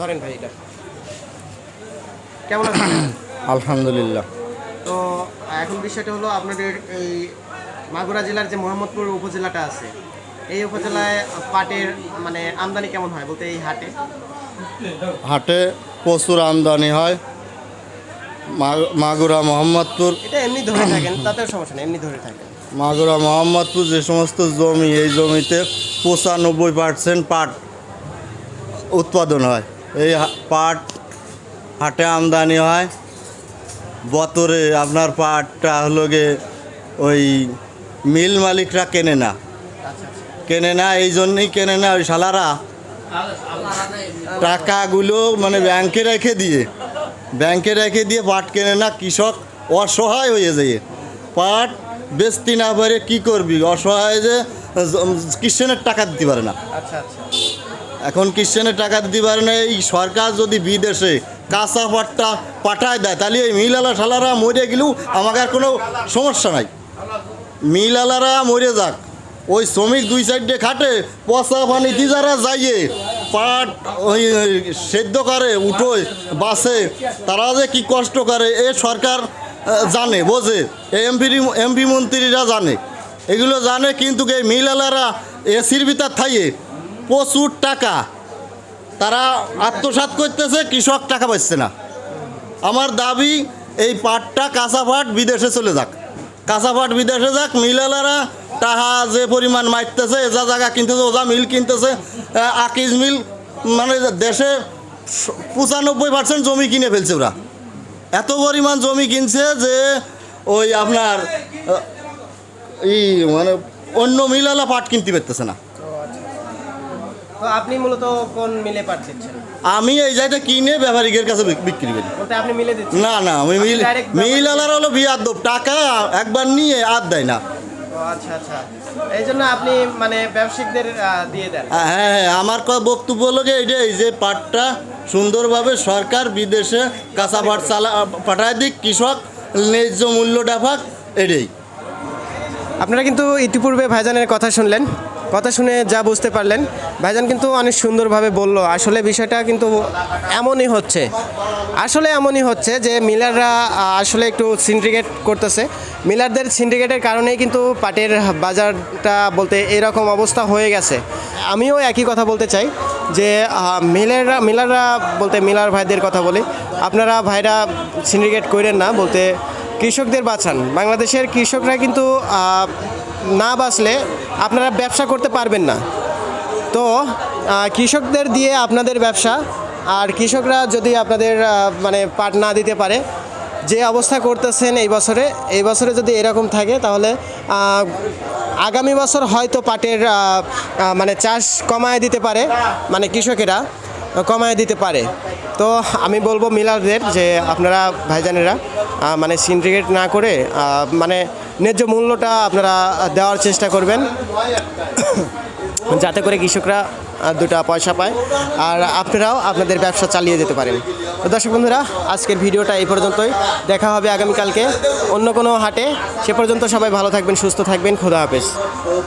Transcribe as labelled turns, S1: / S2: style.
S1: ধরেন ভাই এটা। কেমন আছেন?
S2: আলহামদুলিল্লাহ।
S1: তো এখন বিষয়টা হলো আপনাদের এই মাগুরা জেলার যে মোহাম্মদপুর উপজেলাটা আছে এই উপজেলায় পাটের মানে আমদানি কেমন হয় বলতে এই হাটে?
S2: হাটে প্রচুর আমদানি হয়। মাগুরা মোহাম্মদপুর
S1: এটা এমনি ধরে থাকেন তাতেও সমস্যা নেই এমনি ধরে থাকেন।
S2: মাগুরা মোহাম্মদপুর যে সমস্ত জমি এই জমিতে পঁচানব্বই পার্সেন্ট পাট উৎপাদন হয়। এই পাট হাটে আমদানি হয়। বতরে আপনার পাটটা হলো গে ওই মিল মালিকরা কেনে না। কেনে না, এই জন্যই কেনে না ওই শালারা। টাকাগুলো মানে ব্যাংকে রেখে দিয়ে, ব্যাংকে রেখে দিয়ে পাট কেনে না, কৃষক অসহায় হয়ে যায় পাট বেচতি না পারে কী করবি? অসহায় যে কৃষণের টাকা দিতে পারে না।
S1: আচ্ছা আচ্ছা।
S2: এখন কিষেনের টাকা না? এই সরকার যদি বিদেশে কাঁচা পাটটা পাঠায় দেয়, তাহলে এই মিলালা শালারা মরে গেলেও আমাকে আর কোনো সমস্যা নাই। মিলালারা মরে যাক। ওই শ্রমিক দুই সাইডে খাটে, পচা পানি দিয়ে যারা যাইয়ে পাট ওই সেদ্ধ করে, উঠোয় বাসে তারা যে কি কষ্ট করে, এ সরকার জানে, বোঝে। এমপি এমপি মন্ত্রীরা জানে। এগুলো জানে কিন্তু এই মিলালারা এসির ভিতর থাইয়ে প্রচুর টাকা। তারা আত্মসাৎ করতেছে, কৃষক টাকা পাচ্ছে না। আমার দাবি, এই পাটটা কাঁচা পাট বিদেশে চলে যাক। কাঁচা পাট বিদেশে যাক, মিলালারা টাহা যে পরিমাণ মারতেছে এজা জায়গা কিনতেছে ওজা মিল কিনতেছে আকিজ মিল মানে দেশে পঁচানব্বই পার্সেন্ট জমি কিনে ফেলছে ওরা। এত পরিমাণ জমি কিনছে যে ওই আপনার ই মানে অন্য মিলালা পাট কিনতে পারতেছে না।
S1: তো আপনি মূলত কোন মিলে পাট দিচ্ছেন
S2: আমি এই জায়গাটা কিনে ব্যবহারিকের কাছে বিক- বিক্রি করি।
S1: বলতে আপনি মিলে দিচ্ছেন?
S2: না না আমি মিল
S1: Direct
S2: মিল আলার হলো বিয়ার দোপ টাকা একবার নিয়ে আর দেয় না।
S1: ও আচ্ছা আচ্ছা। এই জন্য আপনি মানে ব্যবসায়িকদের আহ, দিয়ে দেন?
S2: হ্যাঁ হ্যাঁ আমার বক্তব্য হলো যে পাটটা সুন্দরভাবে সরকার বিদেশে কাঁচা পাট চালা পাঠায় দিক কৃষক ন্যায্য মূল্য ডাফাক এটাই।
S1: আপনারা কিন্তু ইতিপূর্বে ভাইজানের কথা শুনলেন। কথা শুনে যা বুঝতে পারলেন। ভাইজান কিন্তু অনেক সুন্দরভাবে বলল। আসলে বিষয়টা কিন্তু এমনই হচ্ছে। আসলে এমনই হচ্ছে যে মিলাররা আসলে একটু সিন্ডিকেট করতেছে। মিলারদের সিন্ডিকেটের কারণেই কিন্তু পাটের বাজারটা বলতে এরকম অবস্থা হয়ে গেছে। আমিও একই কথা বলতে চাই যে মিলাররা মিলাররা বলতে মিলার ভাইদের কথা বলি। আপনারা ভাইরা সিন্ডিকেট করেন না, বলতে কৃষকদের বাঁচান। বাংলাদেশের কৃষকরা কিন্তু না বাঁচলে আপনারা ব্যবসা করতে পারবেন না। তো কৃষকদের দিয়ে আপনাদের ব্যবসা, আর কৃষকরা যদি আপনাদের মানে পাট না দিতে পারে, যে অবস্থা করতেছেন এই বছরে এই বছরে যদি এরকম থাকে, তাহলে আগামী বছর হয়তো পাটের মানে চাষ কমায় দিতে পারে মানে কৃষকেরা কমায় দিতে পারে। তো, আমি বলব মিলারদের যে আপনারা ভাইজানেরা মানে সিন্ডিকেট না করে মানে ন্যায্য মূল্যটা আপনারা দেওয়ার চেষ্টা করবেন। যাতে করে কৃষকরা দুটা পয়সা পায় আর আপনারাও আপনাদের ব্যবসা চালিয়ে যেতে পারেন। তো দর্শক বন্ধুরা, আজকের ভিডিওটা এই পর্যন্তই। দেখা হবে আগামীকালকে অন্য কোনো হাটে। সে পর্যন্ত সবাই ভালো থাকবেন, সুস্থ থাকবেন। খোদা হাফেজ।